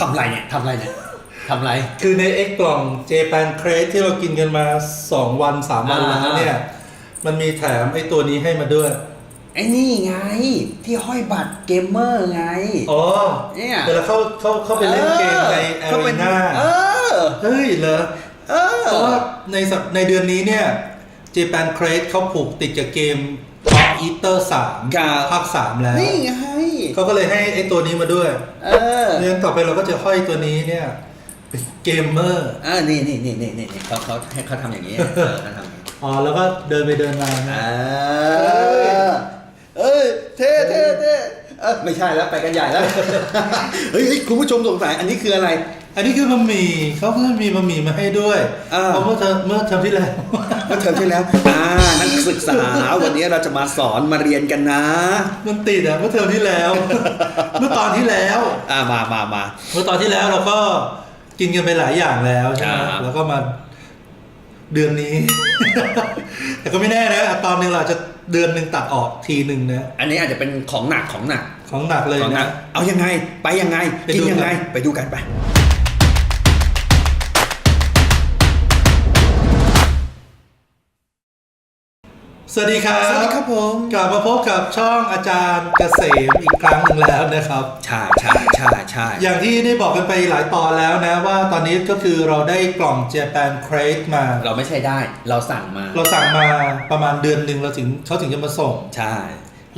ทำไรเนี่ยทำไรเนี่ยทำไร คือในเอ็กกล่องเจแปนเครสที่เรากินกันมา 2 วัน 3 วันอ่าแล้วเนี่ย มันมีแถมไอ้ตัวนี้ให้มาด้วย ไอ้นี่ไง ที่ห้อยบัตรเกมเมอร์ไง อ๋อเนี่ยเวลาเข้าเข้าเข้าไปเล่นเกมในแอเข้าไปรีนาเออ เฮ้ยเหรอเออเพราะว่าในสัปในเดือนนี้เนี่ยเจแปนเครสเขาผูกติดกับเกม Top Eater 3ครับภาค3แล้วนี่ไงเขาก็เลยให้ไอ้ตัวนี้มาด้วย เออเรื่องต่อไปเราก็จะห้อยตัวนี้เนี่ยเป็นเกมเมอร์เออนี่นี่นี่นี่นี่เขาเขาให้เขาทำอย่างนี้เออเขาทำอย่างนี้อ๋อแล้วก็เดินไปเดินมานะอ่าเอ้ยเท่เท่ เท่เออไม่ใช่แล้วไปกันใหญ่แล้ว เฮ้ยเฮ้ยคุณผู้ชมสงสัยอันนี้คืออะไร อันนี้คือบะหมี่เขาเพิ่งมีบะหมี่มาให้ด้วยอ่าเพราะเมื่อเทอมเมื่อเทอมที่แล้ว เมื่อเทอมที่แล้วอ่านักศึกษาวันนี้เราจะมาสอนมาเรียนกันนะ มันติดอะเมื่อเทอมที่แล้ว เมื่อตอนที่แล้ว อ่ามามามา เมื่อตอนที่แล้วเราก็กินกันไปหลายอย่างแล้วใช่ไหมครับ แล้วก็มา เดือนนี้ แต่ก็ไม่แน่นะตอนหนึ่งเราจะเดือนหนึ่งตัดออกทีหนึ่งนะอันนี้อาจจะเป็นของหนักของหนักของหนักเลยของหนันะ กเอายังไง ไปยังไง ไปกินดูยังไง กัน ไปดูกันไป วัสดีครับ สวัสดีครับผมกลับมาพบกับช่องอาจารย์เกษมอีกครั้งหนึ่งแล้วนะครับ ใช่ใช่ใช่ใช่อย่างที่ได้บอกกันไปหลายตอนแล้วนะว่าตอนนี้ก็คือเราได้กล่อง Japan Crate มา เราไม่ใช่ได้ เราสั่งมา เราสั่งมาประมาณเดือนหนึ่งเราถึงเขาถึงจะมาส่ง ใช่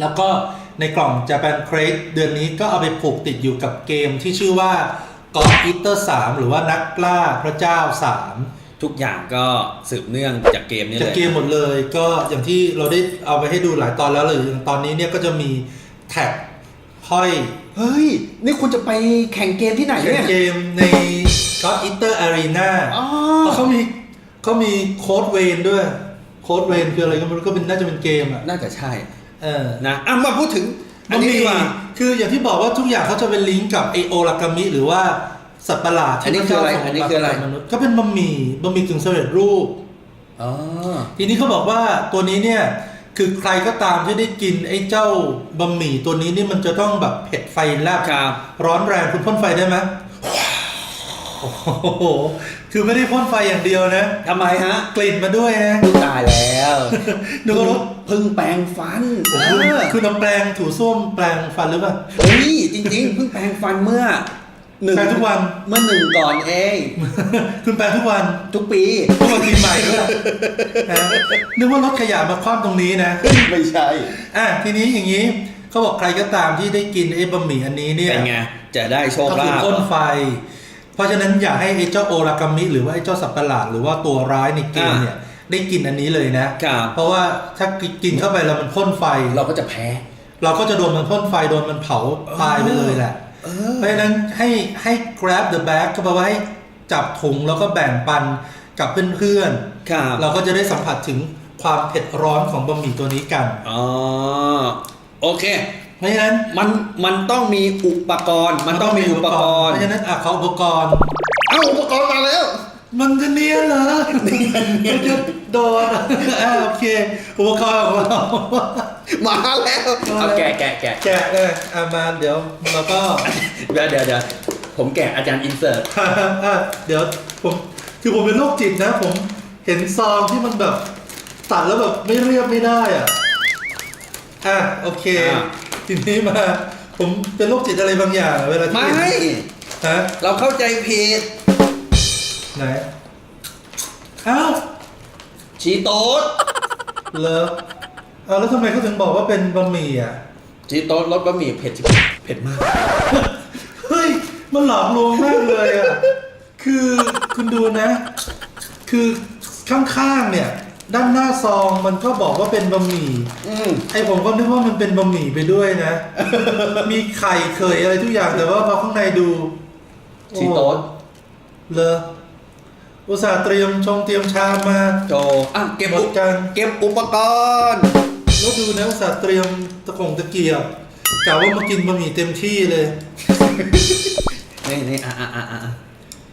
แล้วก็ในกล่อง Japan Crate เดือนนี้ก็เอาไปผูกติดอยู่กับเกมที่ชื่อว่า God Eater 3 หรือว่านักล่าพระเจ้า 3 ทุกอย่างก็สืบเนื่องจากเกมนี้จากเลยเกมหมดเลยก็อย่างที่เราได้เอาไปให้ดูหลายตอนแล้วเลยอย่างตอนนี้เนี่ยก็จะมีแท็กห้อยเฮ้ย นี่คุณจะไปแข่งเกมที่ไหนแข่เนี่งยเกมใน God Eater Arena อ๋อเขามีเขามีโค้ดเวนด้วย โค้ดเวนคืออะไรก็ไม่รู้ก็เป็นน่าจะเป็นเกมอะ น่าจะใช่ เออ นะอะมาพูดถึงอัมันนนี้มีดีกว่า คืออย่างที่บอกว่าทุกอย่างเขาจะเป็นลิงก์กับไอโอรากามิหรือว่า สัตว์ประหลาดอันนี้ที่พระเจ้าคืออะไรส่งอันนี้มาคืออะไรเป็นมนุษย์ก็เป็นบะหมี่บะหมี่กึ่งสำเร็จรูป อ๋อ ทีนี้เขาบอกว่าตัวนี้เนี่ยคือใครก็ตามที่ได้กินไอ้เจ้าบะหมี่ตัวนี้นี่มันจะต้องแบบเผ็ดไฟแลบครับ ร้อนแรงคุณพ่นไฟได้ไหมโอ้โหคือไม่ได้พ่นไฟอย่างเดียวนะ ทำไมฮะกลิ่นมาด้วยนะ ตายแล้วดูรถ เพึ่งแปรงฟันโอ้โหเออคือน้ำแปรงถูส้วมแปรงฟันหรือเปล่า เฮ้ยจริงๆเพิ่งแปรงฟันเมื่อ หนึ่งแปรงทุกวัน เมื่อหนึ่งก่อนเอง คุณแปรงทุกวันทุกปีทุกวันปีใหม่ด้วยนะนึกว่ารถขยะมาคว่ำตรงนี้นะ ไม่ใช่ อะทีนี้อย่างนี้เขาบอกใครก็ตามที่ได้กินไอ้บะหมี่อันนี้เนี่ยเป็นไง จะได้โชคก็คืลาอภพ่นไฟ เพราะฉะนั้นอย่าให้ไอ้เจ้าโอรากามิหรือว่าไอ้เจ้าสัตว์ประหลาดหรือว่าตัวร้ายในเกมเนี่ยได้กินอันนี้เลยนะ ครับเพราะว่าถ้ากินเข้าไปแล้วมันพ่นไฟ เราก็จะแพ้ เราก็จะโดนมันพ่นไฟโดนมันเผาตายไปเลยแหละ เออเพราะฉะนั้นให้ให้ grab the bag ก็แปลว่าให้จับถุงแล้วก็แบ่งปันกับเพื่อนครับๆเราก็จะได้สัมผัสถึงความเผ็ดร้อนของบะหมี่ตัวนี้กัน อ๋อ โอเค เพราะฉะนั้นมันมันต้องมีอุปกรณ์ มันต้องมีอุปกรณ์ เพราะฉะนั้นอะเขาอุปกรณ์ เอ้าอุปกรณ์มาแล้ว มันจะเนียนเหรอมันจะโดนอ่าโอเค อุปกรณ์ของเรา มาแล้วเอาแกะแกะแกะแกะเลยอะมาเดี๋ยวเราก็ เดี๋ยวเดี๋ยวเดี๋ยวผมแกะอาจารย์อินเสิร์ตอะเดี๋ยวผมคือผมเป็นโรคจิตนะ ผมเห็นซองที่มันแบบ ตัดแล้วแบบไม่เรียบไม่ได้อะอะโอเค ทีนี้มา ผมเป็นโรคจิตอะไรบางอย่างอะเวลาที่ไม่ฮะเราเข้าใจผิด ไหนอ้าวชีโต๊ดเหรอเอาแล้วทำไมเขาถึงบอกว่าเป็นบะหมี่อะ ชีโต๊ดรสบะหมี่เผ็ดชิบเผ็ดมาก เฮ้ย มันหลอกลวงมากเลยอะ คือคุณดูนะ คือข้างๆเนี่ย ด้านหน้าซองมันก็บอกว่าเป็นบะหมี่ อืมไอผมก็นึกว่ามันเป็นบะหมี่ไปด้วยนะ มีไข่เคยอะไรทุกอย่างแต่ว่าพอข้างในดูชีโต๊ดเลอ อุตส่าห์เตรียมชงเตรียมชามมาโจอะเก็บหมอุดปกัน เก็บอุปกรณ์แล้วดูนะอุตส่าห์เตรียมตะกงตะเกียบกะว่ามากินบะหมี่เต็มที่เลย นี่นี่อะอะอะอะ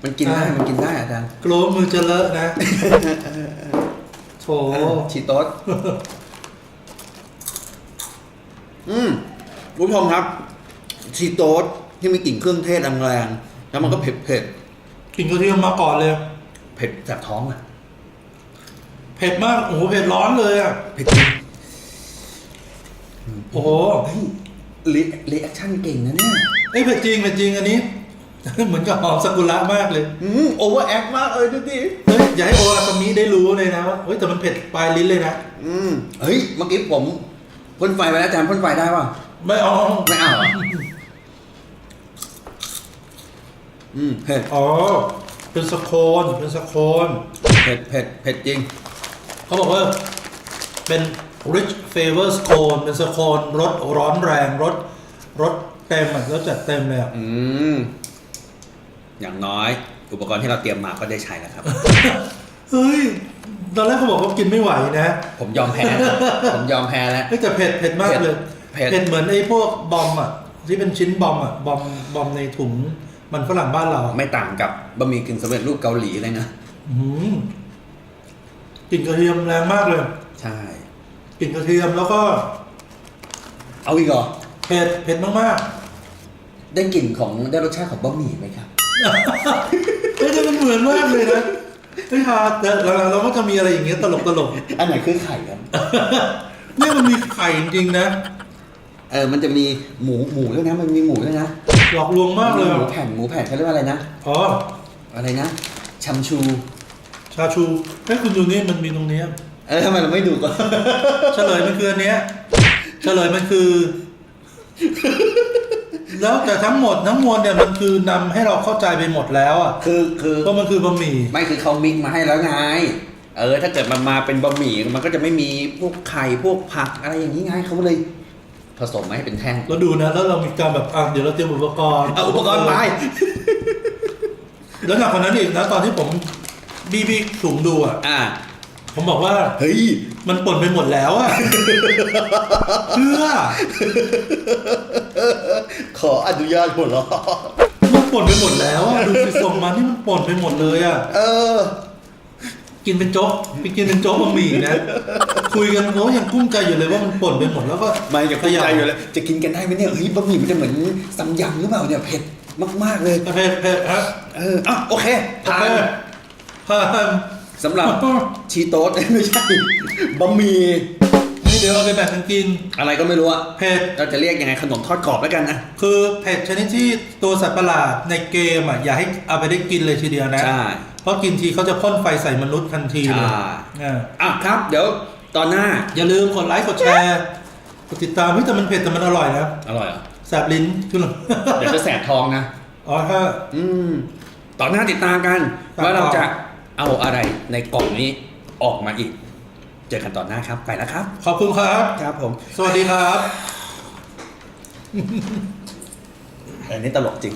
มันกินได้อะมันกินได้อาจารย์กลัวมือจะเลอะนะโถชีโต๊ดอืมคุณผู้ชมครับชีโต๊ดที่มีกลิ่นเครื่องเทศแรงๆแล้วมันก็เผ็ดเผ็ดกลิ่นกระเทียมมาก่อนเลย เผ็ดแสบท้องอะเผ็ดมากโอ้โหเผ็ดร้อนเลยอะเผ็ดจริงโอ้โหเฮ้ยรีรีแอคชั่นเก่งนะเนี่ยเอ้ยเผ็ดจริงเผ็ดจริงอันนี้ เหมือนกับหอมซากุระมากเลยอืมโอเวอร์แอคมากเลยดูดิเฮ้ยอย่าให้โออาคามิได้รู้เลยนะว่าเฮ้ยแต่มันเผ็ดปลายลิ้นเลยนะอืมเฮ้ยเมื่อกี้ผมพ่นไฟไปแล้วอาจารย์พ่นไฟได้ป่ะไม่เอาไม่เอาเหรออืมเผ็ดอ๋อ เป็นสโคนเป็นสโคนเผ็ดเผ็ดเผ็ดจริง เขาบอกว่าเป็น rich flavor scone เป็นสโคนรสร้อนแรงรสรสเต็มอะรสจัดเต็มเลยอะอืม อย่างน้อย อุปกรณ์ที่เราเตรียมมาก็ได้ใช้แล้วครับ เฮ้ย ตอนแรกเขาบอกว่ากินไม่ไหวนะผมยอมแพ้นะผมยอมแพ้แล้ว เฮ้ยแต่เผ็ดเผ็ดมากเลยเผ็ดเหมือนไอ้พวกบอมอะที่เป็นชิ้นบอมอะบอมบอมในถุง มันฝรั่งบ้านเราอะไม่ต่างกับบะหมี่กึ่งสำเร็จรูปเกาหลีเลยนะอื้อหือกลิ่นกระเทียมแรงมากเลยใช่ กลิ่นกระเทียมแล้วก็เอาอีกเหรอเผ็ดเผ็ดมากได้กลิ่นของได้รสชาติของบะหมี่ไหมครับ ๆเฮ้ยแต่มันเหมือนมากเลยนะเฮ้ยฮาแต่หลังๆเราก็จะมีอะไรอย่างเงี้ยตลกตลกอันไหนคือไข่ครับๆเนี่ยมันมีไข่จริงๆนะ เออมันจะมีหมูหมูด้วยนะมันมีหมูด้วยนะ หลอกลวงมากเลยหมูอะแผ่นหมูแผ่นเขาเรียกว่าอะไรนะ อ๋อ อะไรนะชัมชู ชาชูเฮ้ยคุณดูนี่มันมีตรงเนี้ยเออทำไมเราไม่ดูก่อน เฉลยมันคืออันเนี้ยเฉลยมันคือ แล้วแต่ทั้งหมดทั้งมวลเนี่ยมันคือนำให้เราเข้าใจไปหมดแล้วอะคือคือว่ามันคือบะหมี่ ไม่คือเขามิกมาให้แล้วไง เออ ถ้าเกิดมันมาเป็นบะหมี่มันก็จะไม่มีพวกไข่พวกผักอะไรอย่างนี้ไงเขาเลย ผสมมาให้เป็นแท่งแล้วดูนะแล้วเรามีการแบบอะเดี๋ยวเราเตรียมอุปกรณ์เอาอุปกรณ์ไปแล้วหนักกว่านั้นอีกนะตอนที่ผมบีบีถุงดูอะอ่า ผมบอกว่าเฮ้ยมันป่นไปหมดแล้วอะเพื่อขออนุญาตหมดแล้วมันป่นไปหมดแล้วอะดูสิส่งมานี่มันป่นไปหมดเลยอะเออ กินเป็นโจ๊กไปกินเป็นโจ๊กบะหมี่นะ คุยกันโอ้ยังกุ้งใจอยู่เลยว่ามันป่นไปหมดแล้วก็ไม่จะเข้าใจอยู่แล้วจะกินกันได้ไหมเนี่ยเฮ้ยบะหมี่มันจะเหมือนซัมยังหรือเปล่าเนี่ยเผ็ดมาก ๆ เลยเผ็ดเผ็ดฮะเอออะโอเคผ่านผ่านสำหรับชีโต๊ดไม่ใช่บะหมี่นี่เดี๋ยวเอาไปแบ่งกันกิน อะไรก็ไม่รู้อะเผ็ดเราจะเรียกยังไงขนมทอดกรอบแล้วกันนะคือเผ็ดชนิดที่ตัวสัตว์ประหลาดในเกมอะอย่าให้เอาไปได้กินเลยทีเดียวนะใช่เพราะกินทีเขาจะพ่นไฟใส่มนุษย์ทันทีเลยใช่อ่าอะครับ เดี๋ยว ตอนหน้าอย่าลืมกดไลค์กดแชร์กดติดตามเฮ้ยแต่มันเผ็ดแต่มันอร่อยนะอร่อยเหรอแสบลิ้นขึ้นเดี๋ยวจะแสบทองนะ อ๋อถ้า อืม ตอนหน้าติดตามกัน ครับ ว่าเราจะเอาอะไรในกล่องนี้ออกมาอีก เจอกันตอนหน้าครับไปแล้วครับ ขอบคุณครับ ครับผม สวัสดีครับ อันนี้ตลกจริง